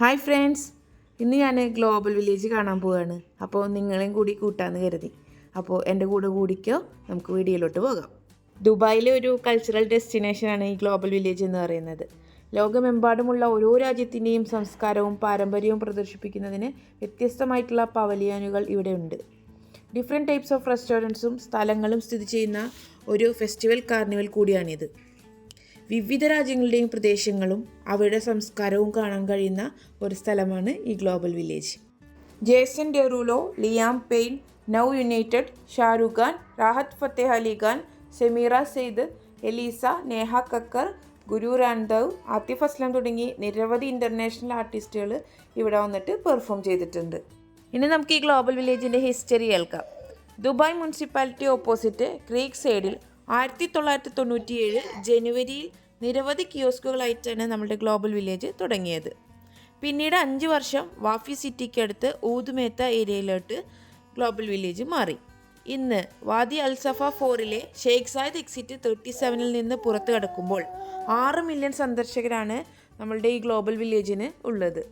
Hi friends ഇന്ന് ഞാൻ global village കാണാൻ പോവുകയാണ് അപ്പോൾ നിങ്ങളെയും കൂടി കൂട്ടാമെന്ന് കരുതി. അപ്പോൾ എന്റെ കൂടെ കൂടിക്കോ നമുക്ക് വീഡിയോയിലോട്ട് പോകാം. ദുബായിലെ ഒരു കൾച്ചറൽ ഡെസ്റ്റിനേഷനാണ് ഈ ഗ്ലോബൽ വില്ലേജ് എന്ന് പറയുന്നത്. ലോകമെമ്പാടുമുള്ള ഓരോ രാജ്യത്തിന്റെയും സംസ്കാരവും പാരമ്പര്യവും പ്രദർശിപ്പിക്കുന്നതിന് വ്യത്യസ്തമായിട്ടുള്ള പവലിയാനുകൾ ഇവിടെ ഉണ്ട്. ഡിഫറെന്റ് ടൈപ്സ് ഓഫ് റെസ്റ്റോറന്റ്സും സ്ഥലങ്ങളും സ്ഥിതി ചെയ്യുന്ന ഒരു ഫെസ്റ്റിവൽ കാർണിവൽ കൂടിയാണിത്. വിവിധ രാജ്യങ്ങളുടെയും പ്രദേശങ്ങളും അവരുടെ സംസ്കാരവും കാണാൻ കഴിയുന്ന ഒരു സ്ഥലമാണ് ഈ global village. Jason Derulo Liam Payne Now United Shahrukh Khan Rahat Fateh Ali Khan Samira Said Elissa Neha Kakkar Guru Randhawa Atif Aslam തുടങ്ങി നിരവധി ഇന്റർനാഷണൽ ആർട്ടിസ്റ്റുകൾ ഇവിടെ വന്നിട്ട് പെർഫോം ചെയ്തിട്ടുണ്ട്. ഇനി നമുക്ക് ഈ ഗ്ലോബൽ വില്ലേജിന്റെ ഹിസ്റ്ററി കേൾക്കാം. ദുബായ് മുനിസിപ്പാലിറ്റി ഓപ്പോസിറ്റ് ക്രീക്ക് സൈഡിൽ ആയിരത്തി തൊള്ളായിരത്തി തൊണ്ണൂറ്റിയേഴ് ജനുവരിയിൽ നിരവധി കിയോസ്കുകളായിട്ടാണ് നമ്മുടെ ഗ്ലോബൽ വില്ലേജ് തുടങ്ങിയത്. പിന്നീട് അഞ്ച് വർഷം വാഫി സിറ്റിക്ക് അടുത്ത് ഊതുമേത്ത ഏരിയയിലോട്ട് ഗ്ലോബൽ വില്ലേജ് മാറി. ഇന്ന് വാദി അൽസഫ ഫോറിലെ ഷെയ്ഖ് സായിദ് എക്സിറ്റ് തേർട്ടി സെവനിൽ നിന്ന് പുറത്തു കടക്കുമ്പോൾ ആറ് മില്യൺ സന്ദർശകരാണ് നമ്മളുടെ ഈ ഗ്ലോബൽ വില്ലേജിന് ഉള്ളത്.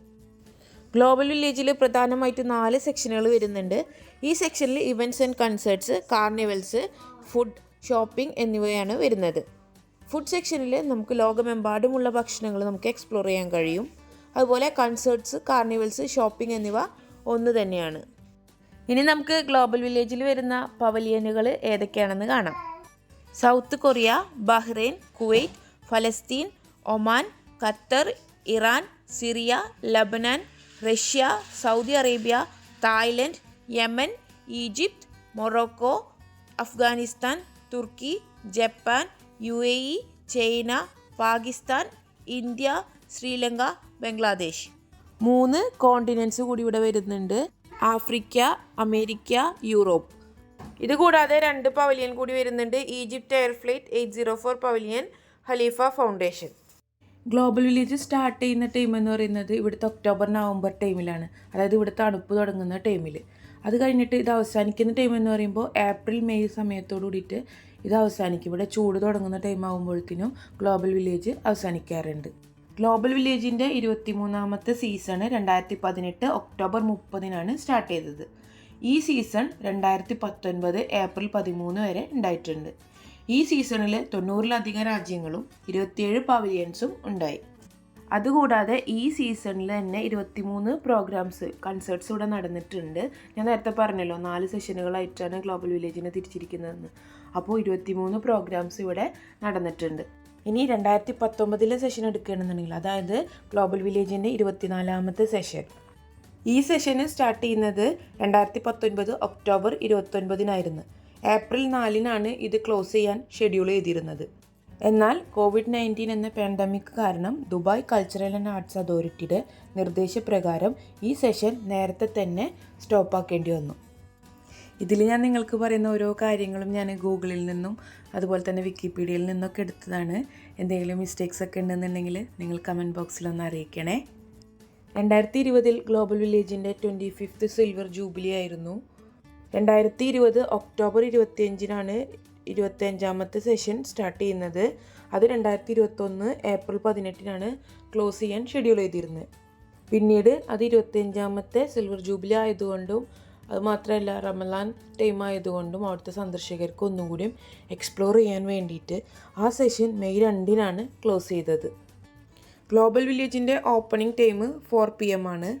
ഗ്ലോബൽ വില്ലേജിൽ പ്രധാനമായിട്ട് നാല് സെക്ഷനുകൾ വരുന്നുണ്ട്. ഈ സെക്ഷനിൽ events and concerts carnivals food shopping എന്നിവയാണ് വരുന്നത്. ഫുഡ് സെക്ഷനിൽ നമുക്ക് ലോകമെമ്പാടുമുള്ള ഭക്ഷണങ്ങൾ നമുക്ക് എക്സ്പ്ലോർ ചെയ്യാൻ കഴിയും. അതുപോലെ കൺസേർട്സ് കാർണിവൽസ് ഷോപ്പിംഗ് എന്നിവ ഒന്ന് തന്നെയാണ്. ഇനി നമുക്ക് ഗ്ലോബൽ വില്ലേജിൽ വരുന്ന പവലിയനുകൾ ഏതൊക്കെയാണെന്ന് കാണാം. സൗത്ത് കൊറിയ ബഹ്റൈൻ കുവൈറ്റ് ഫലസ്തീൻ Oman Qatar Iran Syria Lebanon Russia Saudi Arabia Thailand Yemen Egypt Morocco Afghanistan Turkey Japan U A E China Pakistan India Sri Lanka Bangladesh. മൂന്ന് കോണ്ടിനെൻസ് കൂടി ഇവിടെ വരുന്നുണ്ട്. Africa America Europe. ഇത് കൂടാതെ രണ്ട് pavilion കൂടി വരുന്നുണ്ട്. Egypt Air flight eight zero four pavilion Khalifa foundation. Global village start ചെയ്യുന്ന ടൈം എന്ന് പറയുന്നത് ഇവിടുത്തെ ഒക്ടോബർ നവംബർ ടൈമിലാണ്. അതായത് ഇവിടെ തണുപ്പ് തുടങ്ങുന്ന ടൈമിൽ അത് കഴിഞ്ഞിട്ട് ഇത് അവസാനിക്കുന്ന ടൈം എന്ന് പറയുമ്പോൾ ഏപ്രിൽ മെയ് സമയത്തോട് കൂടിയിട്ട് ഇത് അവസാനിക്കും. ഇവിടെ ചൂട് തുടങ്ങുന്ന ടൈം ആകുമ്പോഴത്തേനും ഗ്ലോബൽ വില്ലേജ് അവസാനിക്കാറുണ്ട്. ഗ്ലോബൽ വില്ലേജിന്റെ ഇരുപത്തി മൂന്നാമത്തെ സീസൺ രണ്ടായിരത്തി പതിനെട്ട് ഒക്ടോബർ മുപ്പതിനാണ് സ്റ്റാർട്ട് ചെയ്തത്. ഈ സീസൺ രണ്ടായിരത്തി പത്തൊൻപത് ഏപ്രിൽ പതിമൂന്ന് വരെ ഉണ്ടായിട്ടുണ്ട്. ഈ സീസണിൽ തൊണ്ണൂറിലധികം രാജ്യങ്ങളും ഇരുപത്തിയേഴ് പവലിയൻസും ഉണ്ടായി. അതുകൂടാതെ ഈ സീസണിൽ തന്നെ ഇരുപത്തിമൂന്ന് പ്രോഗ്രാംസ് കൺസേർട്സ് ഇവിടെ നടന്നിട്ടുണ്ട്. ഞാൻ നേരത്തെ പറഞ്ഞല്ലോ നാല് സെഷനുകളായിട്ടാണ് ഗ്ലോബൽ വില്ലേജിനെ തിരിച്ചിരിക്കുന്നതെന്ന്. അപ്പോൾ ഇരുപത്തിമൂന്ന് പ്രോഗ്രാംസ് ഇവിടെ നടന്നിട്ടുണ്ട്. ഇനി രണ്ടായിരത്തി പത്തൊമ്പതിലെ സെഷൻ എടുക്കുകയാണെന്നുണ്ടെങ്കിൽ അതായത് ഗ്ലോബൽ വില്ലേജിന്റെ ഇരുപത്തിനാലാമത്തെ സെഷൻ ഈ സെഷന് സ്റ്റാർട്ട് ചെയ്യുന്നത് രണ്ടായിരത്തി പത്തൊൻപത് ഒക്ടോബർ ഇരുപത്തൊൻപതിനായിരുന്നു. ഏപ്രിൽ നാലിനാണ് ഇത് ക്ലോസ് ചെയ്യാൻ ഷെഡ്യൂൾ ചെയ്തിരുന്നത് എന്നാൽ കോവിഡ് നയന്റീൻ എന്ന പാൻഡമിക് കാരണം ദുബായ് കൾച്ചറൽ ആൻഡ് ആർട്സ് അതോറിറ്റിയുടെ നിർദ്ദേശപ്രകാരം ഈ സെഷൻ നേരത്തെ തന്നെ സ്റ്റോപ്പാക്കേണ്ടി വന്നു. ഇതിൽ ഞാൻ നിങ്ങൾക്ക് പറയുന്ന ഓരോ കാര്യങ്ങളും ഞാൻ ഗൂഗിളിൽ നിന്നും അതുപോലെ തന്നെ വിക്കിപീഡിയയിൽ നിന്നൊക്കെ എടുത്തതാണ്. എന്തെങ്കിലും മിസ്റ്റേക്സ് ഒക്കെ ഉണ്ടെന്നുണ്ടെങ്കിൽ നിങ്ങൾ കമന്റ് ബോക്സിൽ ഒന്ന് അറിയിക്കണേ. രണ്ടായിരത്തി ഇരുപതിൽ ഗ്ലോബൽ വില്ലേജിന്റെ ട്വന്റി ഫിഫ്ത്ത് സിൽവർ ജൂബിലി ആയിരുന്നു. രണ്ടായിരത്തി ഇരുപത് ഒക്ടോബർ ഇരുപത്തിയഞ്ചിനാണ് ഇരുപത്തിയഞ്ചാമത്തെ സെഷൻ സ്റ്റാർട്ട് ചെയ്യുന്നത്. അത് രണ്ടായിരത്തി ഇരുപത്തൊന്ന് ഏപ്രിൽ പതിനെട്ടിനാണ് ക്ലോസ് ചെയ്യാൻ ഷെഡ്യൂൾ ചെയ്തിരുന്നത് പിന്നീട് അത് ഇരുപത്തിയഞ്ചാമത്തെ സിൽവർ ജൂബിലി ആയതുകൊണ്ടും അതുമാത്രമല്ല റമലാൻ ടൈം ആയതുകൊണ്ടും അവിടുത്തെ സന്ദർശകർക്ക് ഒന്നും കൂടിയും എക്സ്പ്ലോർ ചെയ്യാൻ വേണ്ടിയിട്ട് ആ സെഷൻ മെയ് രണ്ടിനാണ് ക്ലോസ് ചെയ്തത്. Global വില്ലേജിന്റെ opening time four P M ആണ്.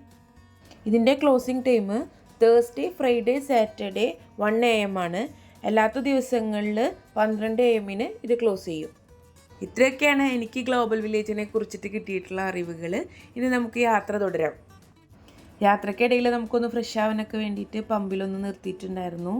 ഇതിന്റെ closing time Thursday Friday Saturday one A M ആണ്. അല്ലാത്ത ദിവസങ്ങളിൽ പന്ത്രണ്ട് എമ്മിന് ഇത് ക്ലോസ് ചെയ്യും. ഇത്രയൊക്കെയാണ് എനിക്ക് ഗ്ലോബൽ വില്ലേജിനെ കുറിച്ചിട്ട് കിട്ടിയിട്ടുള്ള അറിവുകൾ ഇനി നമുക്ക് യാത്ര തുടരാം. യാത്രക്കിടയിൽ നമുക്കൊന്ന് ഫ്രഷ് ആവാനൊക്കെ വേണ്ടിയിട്ട് പമ്പിലൊന്ന് നിർത്തിയിട്ടുണ്ടായിരുന്നു.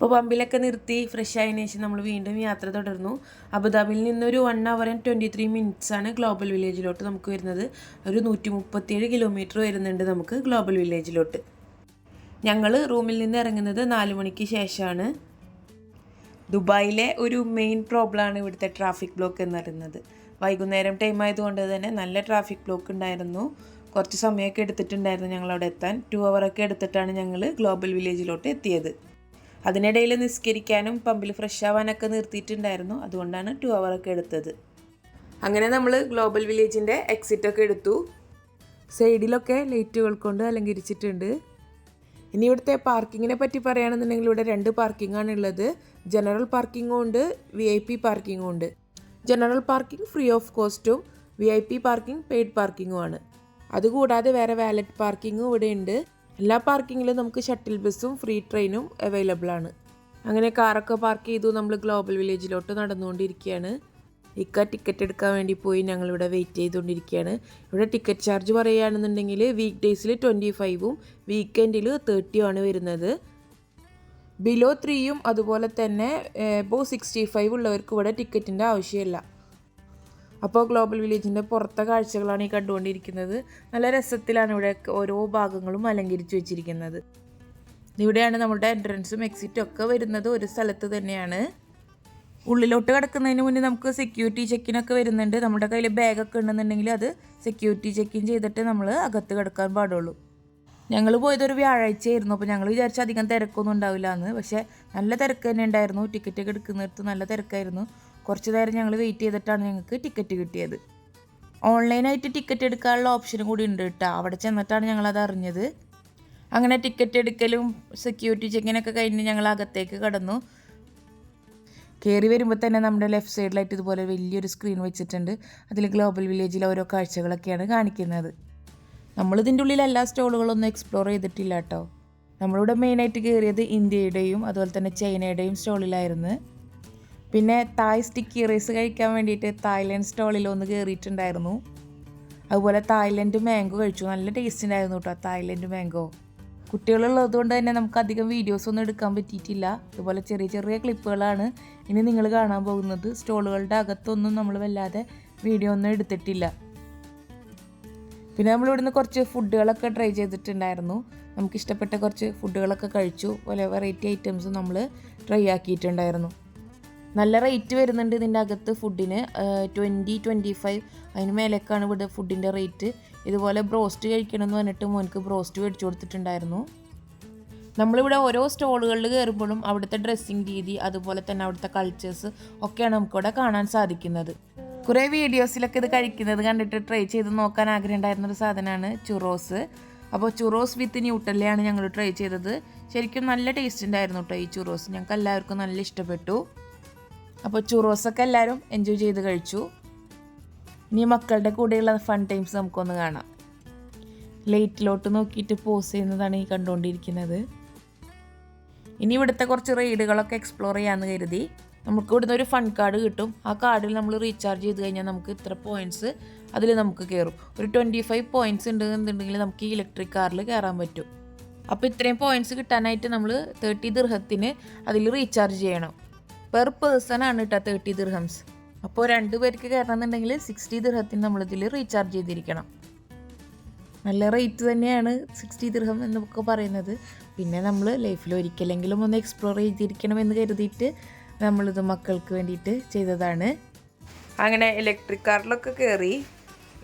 അപ്പോൾ പമ്പിലൊക്കെ നിർത്തി ഫ്രഷ് ആയതിനു ശേഷം നമ്മൾ വീണ്ടും യാത്ര തുടർന്നു. അബുദാബിയിൽ നിന്നൊരു one hour and twenty three minutes ആണ് ഗ്ലോബൽ വില്ലേജിലോട്ട് നമുക്ക് വരുന്നത്. ഒരു നൂറ്റി മുപ്പത്തിയേഴ് കിലോമീറ്റർ വരുന്നുണ്ട് നമുക്ക് ഗ്ലോബൽ വില്ലേജിലോട്ട് ഞങ്ങൾ റൂമിൽ നിന്ന് ഇറങ്ങുന്നത് നാല് മണിക്ക് ശേഷമാണ്. ദുബായിലെ ഒരു മെയിൻ പ്രോബ്ലമാണ് ഇവിടുത്തെ ട്രാഫിക് ബ്ലോക്ക് എന്ന് പറയുന്നത്. വൈകുന്നേരം ടൈം ആയതുകൊണ്ട് തന്നെ നല്ല ട്രാഫിക് ബ്ലോക്ക് ഉണ്ടായിരുന്നു. കുറച്ച് സമയമൊക്കെ എടുത്തിട്ടുണ്ടായിരുന്നു ഞങ്ങൾ അവിടെ എത്താൻ ടു അവറൊക്കെ എടുത്തിട്ടാണ് ഞങ്ങൾ ഗ്ലോബൽ വില്ലേജിലോട്ട് എത്തിയത്. അതിനിടയിൽ നിസ്കരിക്കാനും പമ്പിൽ ഫ്രഷ് ആവാനൊക്കെ നിർത്തിയിട്ടുണ്ടായിരുന്നു. അതുകൊണ്ടാണ് ടു അവറൊക്കെ എടുത്തത്. അങ്ങനെ നമ്മൾ ഗ്ലോബൽ വില്ലേജിന്റെ എക്സിറ്റൊക്കെ എടുത്തു. സൈഡിലൊക്കെ ലൈറ്റുകൾ കൊണ്ട് അലങ്കരിച്ചിട്ടുണ്ട്. ഇനി ഇവിടുത്തെ പാർക്കിങ്ങിനെ പറ്റി പറയുകയാണെന്നുണ്ടെങ്കിൽ ഇവിടെ രണ്ട് പാർക്കിംഗ് ആണ് ഉള്ളത്. ജനറൽ പാർക്കിങ്ങും ഉണ്ട് വി ഐ പി പാർക്കിങ്ങും ഉണ്ട്. ജനറൽ പാർക്കിംഗ് ഫ്രീ ഓഫ് കോസ്റ്റും V I P parking paid പാർക്കിങ്ങും ആണ്. അതുകൂടാതെ വേറെ വാലറ്റ് പാർക്കിങ്ങും ഇവിടെ ഉണ്ട്. എല്ലാ പാർക്കിങ്ങിലും നമുക്ക് ഷട്ടിൽ ബസ്സും ഫ്രീ ട്രെയിനും അവൈലബിൾ ആണ്. അങ്ങനെ കാറൊക്കെ പാർക്ക് ചെയ്തു നമ്മൾ ഗ്ലോബൽ വില്ലേജിലോട്ട് നടന്നുകൊണ്ടിരിക്കുകയാണ്. ഇക്ക ടിക്കറ്റ് എടുക്കാൻ വേണ്ടി പോയി ഞങ്ങളിവിടെ വെയിറ്റ് ചെയ്തുകൊണ്ടിരിക്കുകയാണ്. ഇവിടെ ടിക്കറ്റ് ചാർജ് പറയുകയാണെന്നുണ്ടെങ്കിൽ വീക്ക് ഡേയ്സിൽ ട്വന്റി ഫൈവും വീക്കെൻഡിൽ തേർട്ടിയും ആണ് വരുന്നത്. ബിലോ ത്രീയും അതുപോലെ തന്നെ എബോ സിക്സ്റ്റി ഫൈവ് ഉള്ളവർക്ക് ഇവിടെ ടിക്കറ്റിന്റെ ആവശ്യമില്ല. അപ്പോൾ ഗ്ലോബൽ വില്ലേജിന്റെ പുറത്തെ കാഴ്ചകളാണ് ഈ കണ്ടുകൊണ്ടിരിക്കുന്നത്. നല്ല രസത്തിലാണ് ഇവിടെ ഓരോ ഭാഗങ്ങളും അലങ്കരിച്ചു വെച്ചിരിക്കുന്നത്. ഇവിടെയാണ് നമ്മുടെ എൻട്രൻസും എക്സിറ്റും ഒക്കെ വരുന്നത്. ഒരു സ്ഥലത്ത് തന്നെയാണ്. ഉള്ളിലോട്ട് കിടക്കുന്നതിന് മുന്നേ നമുക്ക് സെക്യൂരിറ്റി ചെക്കിനൊക്കെ വരുന്നുണ്ട്. നമ്മുടെ കയ്യിൽ ബാഗൊക്കെ ഉണ്ടെന്നുണ്ടെങ്കിൽ അത് സെക്യൂരിറ്റി ചെക്കിൻ ചെയ്തിട്ട് നമ്മൾ അകത്ത് കിടക്കാൻ പാടുള്ളൂ. ഞങ്ങൾ പോയതൊരു വ്യാഴാഴ്ചയായിരുന്നു. അപ്പോൾ ഞങ്ങൾ വിചാരിച്ച അധികം തിരക്കൊന്നും ഉണ്ടാവില്ല എന്ന്. പക്ഷേ നല്ല തിരക്ക് തന്നെ ഉണ്ടായിരുന്നു. ടിക്കറ്റൊക്കെ എടുക്കുന്നിടത്ത് നല്ല തിരക്കായിരുന്നു. കുറച്ച് നേരം ഞങ്ങൾ വെയിറ്റ് ചെയ്തിട്ടാണ് ഞങ്ങൾക്ക് ടിക്കറ്റ് കിട്ടിയത്. ഓൺലൈനായിട്ട് ടിക്കറ്റ് എടുക്കാനുള്ള ഓപ്ഷനും കൂടി ഉണ്ട് കേട്ടോ അവിടെ ചെന്നിട്ടാണ് ഞങ്ങളത് അറിഞ്ഞത്. അങ്ങനെ ടിക്കറ്റ് എടുക്കലും സെക്യൂരിറ്റി ചെക്കിനൊക്കെ കഴിഞ്ഞ് ഞങ്ങൾ അകത്തേക്ക് കടന്നു. കയറി വരുമ്പോൾ തന്നെ നമ്മുടെ ലെഫ്റ്റ് സൈഡിലായിട്ട് ഇതുപോലെ വലിയൊരു സ്ക്രീൻ വെച്ചിട്ടുണ്ട്. അതിൽ ഗ്ലോബൽ വില്ലേജിലെ ഓരോ കാഴ്ചകളൊക്കെയാണ് കാണിക്കുന്നത്. നമ്മളിതിന്റെ ഉള്ളിൽ എല്ലാ സ്റ്റോളുകളൊന്നും എക്സ്പ്ലോർ ചെയ്തിട്ടില്ല കേട്ടോ നമ്മളിവിടെ മെയിനായിട്ട് കയറിയത് ഇന്ത്യയുടെയും അതുപോലെ തന്നെ ചൈനയുടെയും സ്റ്റോളിലായിരുന്നു പിന്നെ തായ് സ്റ്റിക്കി റൈസ് കഴിക്കാൻ വേണ്ടിയിട്ട് തായ്ലൻഡ് സ്റ്റോളിൽ ഒന്ന് കയറിയിട്ടുണ്ടായിരുന്നു അതുപോലെ തായ്ലൻഡ് മാംഗോ കഴിച്ചു. നല്ല ടേസ്റ്റ് ഉണ്ടായിരുന്നു കേട്ടോ തായ്ലൻഡ് മാംഗോ കുട്ടികളുള്ളത് കൊണ്ട് തന്നെ നമുക്ക് അധികം വീഡിയോസ് ഒന്നും എടുക്കാൻ പറ്റിയിട്ടില്ല. അതുപോലെ ചെറിയ ചെറിയ ക്ലിപ്പുകളാണ് ഇനി നിങ്ങൾ കാണാൻ പോകുന്നത്. സ്റ്റോളുകളുടെ അകത്തൊന്നും നമ്മൾ വല്ലാതെ വീഡിയോ ഒന്നും എടുത്തിട്ടില്ല. പിന്നെ നമ്മൾ ഇവിടുന്ന് കുറച്ച് ഫുഡുകളൊക്കെ ട്രൈ ചെയ്തിട്ടുണ്ടായിരുന്നു. നമുക്ക് ഇഷ്ടപ്പെട്ട കുറച്ച് ഫുഡുകളൊക്കെ കഴിച്ചു. പല വെറൈറ്റി ഐറ്റംസും നമ്മൾ ട്രൈ ആക്കിയിട്ടുണ്ടായിരുന്നു. നല്ല റേറ്റ് വരുന്നുണ്ട് ഇതിന്റെ അകത്ത് ഫുഡിന് ട്വന്റി ട്വന്റി ഫൈവ് അതിന് മേലേക്കാണ് ഇവിടെ ഫുഡിന്റെ റേറ്റ് ഇതുപോലെ ബ്രോസ്റ്റ് കഴിക്കണമെന്ന് പറഞ്ഞിട്ട് മോനക്ക് ബ്രോസ്റ്റ് മേടിച്ചു കൊടുത്തിട്ടുണ്ടായിരുന്നു. നമ്മളിവിടെ ഓരോ സ്റ്റോളുകളിൽ കയറുമ്പോഴും അവിടുത്തെ ഡ്രസ്സിങ് രീതി അതുപോലെ തന്നെ അവിടുത്തെ കൾച്ചേഴ്സ് ഒക്കെയാണ് നമുക്കിവിടെ കാണാൻ സാധിക്കുന്നത്. കുറേ വീഡിയോസിലൊക്കെ ഇത് കഴിക്കുന്നത് കണ്ടിട്ട് ട്രൈ ചെയ്ത് നോക്കാൻ ആഗ്രഹം ഉണ്ടായിരുന്നൊരു സാധനമാണ് ചുറോസ് അപ്പോൾ ചുറോസ് വിത്ത് ന്യൂട്ടല്ലയാണ് ഞങ്ങൾ ട്രൈ ചെയ്തത്. ശരിക്കും നല്ല ടേസ്റ്റ് ഉണ്ടായിരുന്നു കേട്ടോ ഈ ചുറോസ് ഞങ്ങൾക്ക് എല്ലാവർക്കും നല്ല ഇഷ്ടപ്പെട്ടു. അപ്പോൾ ചുറോസൊക്കെ എല്ലാവരും എൻജോയ് ചെയ്ത് കഴിച്ചു. ഇനി മക്കളുടെ കൂടെയുള്ള ഫൺ ടൈംസ് നമുക്കൊന്ന് കാണാം. ലൈറ്റിലോട്ട് നോക്കിയിട്ട് പോസ് ചെയ്യുന്നതാണ് ഈ കണ്ടുകൊണ്ടിരിക്കുന്നത് ഇനി ഇവിടുത്തെ കുറച്ച് റൈഡുകളൊക്കെ എക്സ്പ്ലോർ ചെയ്യാമെന്ന് കരുതി. നമുക്ക് ഇവിടുന്ന് ഒരു ഫൺ കാർഡ് കിട്ടും. ആ കാർഡിൽ നമ്മൾ റീചാർജ് ചെയ്ത് കഴിഞ്ഞാൽ നമുക്ക് ഇത്ര പോയിന്റ്സ് അതിൽ നമുക്ക് കയറും ഒരു ട്വന്റി ഫൈവ് പോയിന്റ്സ് ഉണ്ട് എന്നുണ്ടെങ്കിൽ നമുക്ക് ഈ ഇലക്ട്രിക് കാറിൽ കയറാൻ പറ്റും. അപ്പോൾ ഇത്രയും പോയിന്റ്സ് കിട്ടാനായിട്ട് നമ്മൾ തേർട്ടി ദൃഹത്തിന് അതിൽ റീചാർജ് ചെയ്യണം. പെർ പേഴ്സൺ ആണ് കേട്ടോ തേർട്ടി ദിർഹംസ് അപ്പോൾ രണ്ട് പേർക്ക് കയറണമെന്നുണ്ടെങ്കിൽ സിക്സ്റ്റി ദിർഹത്തിന് നമ്മളിതിൽ റീചാർജ് ചെയ്തിരിക്കണം. നല്ല റേറ്റ് തന്നെയാണ് സിക്സ്റ്റി ദിർഹം എന്നൊക്കെ പറയുന്നത്. പിന്നെ നമ്മൾ ലൈഫിൽ ഒരിക്കലെങ്കിലും ഒന്ന് എക്സ്പ്ലോർ ചെയ്തിരിക്കണം എന്ന് കരുതിയിട്ട് നമ്മളിത് മക്കൾക്ക് വേണ്ടിയിട്ട് ചെയ്തതാണ്. അങ്ങനെ ഇലക്ട്രിക് കാറിലൊക്കെ കയറി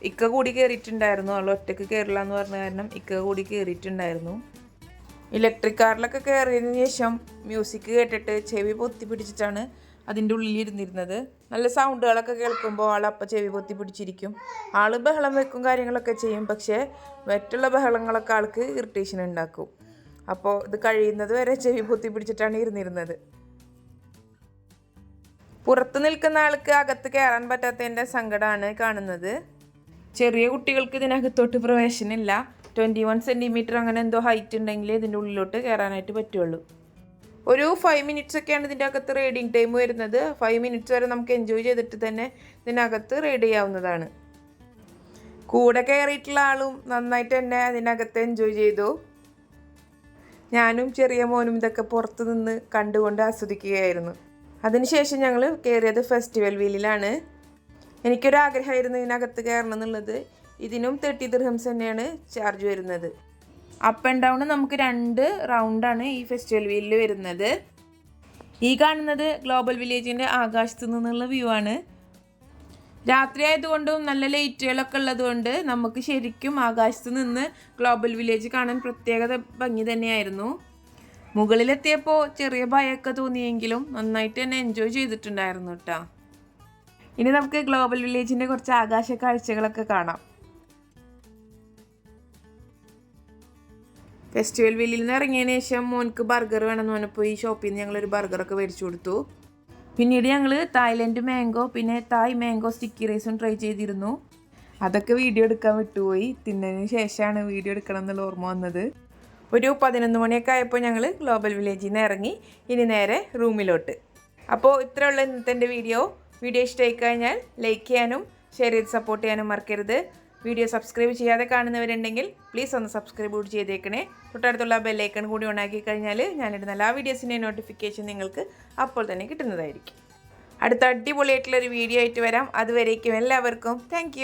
ഇക്ക കൂടി കയറിയിട്ടുണ്ടായിരുന്നു അവൾ ഒറ്റയ്ക്ക് കയറില്ല എന്ന് പറഞ്ഞ കാരണം ഇക്ക കൂടി കയറിയിട്ടുണ്ടായിരുന്നു ഇലക്ട്രിക് കാറിലൊക്കെ കയറിയതിന് ശേഷം മ്യൂസിക് കേട്ടിട്ട് ചെവി പൊത്തി പിടിച്ചിട്ടാണ് അതിന്റെ ഉള്ളിൽ ഇരുന്നിരുന്നത്. നല്ല സൗണ്ടുകളൊക്കെ കേൾക്കുമ്പോൾ ആൾ അപ്പം ചെവി പൊത്തി പിടിച്ചിരിക്കും. ആൾ ബഹളം വെക്കും കാര്യങ്ങളൊക്കെ ചെയ്യും. പക്ഷേ മറ്റുള്ള ബഹളങ്ങളൊക്കെ ആൾക്ക് ഇറിറ്റേഷൻ ഉണ്ടാക്കും. അപ്പോൾ ഇത് കഴിയുന്നത് വരെ ചെവി പൊത്തി പിടിച്ചിട്ടാണ് ഇരുന്നിരുന്നത്. പുറത്ത് നിൽക്കുന്ന ആൾക്ക് അകത്ത് കയറാൻ പറ്റാത്തതിന്റെ സങ്കടമാണ് കാണുന്നത്. ചെറിയ കുട്ടികൾക്ക് ഇതിനകത്തോട്ട് പ്രവേശനമില്ല. ട്വന്റി വൺ സെന്റിമീറ്റർ അങ്ങനെ എന്തോ ഹൈറ്റ് ഉണ്ടെങ്കിൽ ഇതിന്റെ ഉള്ളിലോട്ട് കയറാനായിട്ട് പറ്റുള്ളൂ. ഒരു ഫൈവ് മിനിറ്റ്സ് ഒക്കെയാണ് ഇതിന്റെ അകത്ത് റൈഡിങ് ടൈം വരുന്നത്. ഫൈവ് മിനിറ്റ്സ് വരെ നമുക്ക് എൻജോയ് ചെയ്തിട്ട് തന്നെ ഇതിനകത്ത് റൈഡ് ചെയ്യാവുന്നതാണ്. കൂടെ കയറിയിട്ടുള്ള ആളും നന്നായിട്ട് തന്നെ അതിനകത്ത് എൻജോയ് ചെയ്തു. ഞാനും ചെറിയ മോനും ഇതൊക്കെ പുറത്ത് നിന്ന് കണ്ടുകൊണ്ട് ആസ്വദിക്കുകയായിരുന്നു. അതിനുശേഷം ഞങ്ങൾ കയറിയത് ഫെസ്റ്റിവൽ വീലിലാണ് എനിക്കൊരു ആഗ്രഹമായിരുന്നു ഇതിനകത്ത് കയറണം എന്നുള്ളത്. ഇതിനും തേർട്ടി ദിർഹംസ് തന്നെയാണ് ചാർജ് വരുന്നത്. അപ്പ് ആൻഡ് ഡൗൺ നമുക്ക് രണ്ട് റൗണ്ടാണ് ഈ ഫെസ്റ്റിവൽ വീലിൽ വരുന്നത്. ഈ കാണുന്നത് ഗ്ലോബൽ വില്ലേജിന്റെ ആകാശത്ത് നിന്നുള്ള വ്യൂ ആണ്. രാത്രി ആയതുകൊണ്ടും നല്ല ലൈറ്റുകളൊക്കെ ഉള്ളതുകൊണ്ട് നമുക്ക് ശരിക്കും ആകാശത്ത് നിന്ന് ഗ്ലോബൽ വില്ലേജ് കാണാൻ പ്രത്യേകത ഭംഗി തന്നെയായിരുന്നു. മുകളിലെത്തിയപ്പോൾ ചെറിയ ഭയമൊക്കെ തോന്നിയെങ്കിലും നന്നായിട്ട് തന്നെ എൻജോയ് ചെയ്തിട്ടുണ്ടായിരുന്നു കേട്ടോ ഇനി നമുക്ക് ഗ്ലോബൽ വില്ലേജിന്റെ കുറച്ച് ആകാശ കാഴ്ചകളൊക്കെ കാണാം. ഫെസ്റ്റിവൽ വില്ലിൽ നിന്ന് ഇറങ്ങിയതിന് ശേഷം മോൻക്ക് ബർഗർ വേണമെന്ന് പറഞ്ഞപ്പോൾ ഈ ഷോപ്പിൽ നിന്ന് ഞങ്ങളൊരു ബർഗറൊക്കെ മേടിച്ചു കൊടുത്തു. പിന്നീട് ഞങ്ങൾ തായ്ലൻഡ് മാംഗോ പിന്നെ തായ് മാംഗോ സ്റ്റിക്കി റൈസും ട്രൈ ചെയ്തിരുന്നു. അതൊക്കെ വീഡിയോ എടുക്കാൻ വിട്ടുപോയി. തിന്നതിന് ശേഷമാണ് വീഡിയോ എടുക്കണം എന്നുള്ള ഓർമ്മ വന്നത്. ഒരു പതിനൊന്ന് മണിയൊക്കെ ആയപ്പോൾ ഞങ്ങൾ ഗ്ലോബൽ വില്ലേജിൽ നിന്ന് ഇറങ്ങി ഇനി നേരെ റൂമിലോട്ട്. അപ്പോൾ ഇത്രയുള്ള ഇന്നത്തെ വീഡിയോ വീഡിയോ ഇഷ്ടമായി കഴിഞ്ഞാൽ ലൈക്ക് ചെയ്യാനും ഷെയർ ചെയ്ത് സപ്പോർട്ട് ചെയ്യാനും മറക്കരുത്. വീഡിയോ സബ്സ്ക്രൈബ് ചെയ്യാതെ കാണുന്നവരുണ്ടെങ്കിൽ പ്ലീസ് ഒന്ന് സബ്സ്ക്രൈബ് കൂടി ചെയ്തേക്കണേ. തൊട്ടടുത്തുള്ള ബെല്ലൈക്കൺ കൂടി ഓണാക്കി കഴിഞ്ഞാൽ ഞാനിടുന്ന എല്ലാ വീഡിയോസിന്റെയും നോട്ടിഫിക്കേഷൻ നിങ്ങൾക്ക് അപ്പോൾ തന്നെ കിട്ടുന്നതായിരിക്കും. അടുത്ത അടിപൊളിയായിട്ടുള്ളൊരു വീഡിയോ ആയിട്ട് വരാം. അതുവരേക്കും എല്ലാവർക്കും. താങ്ക്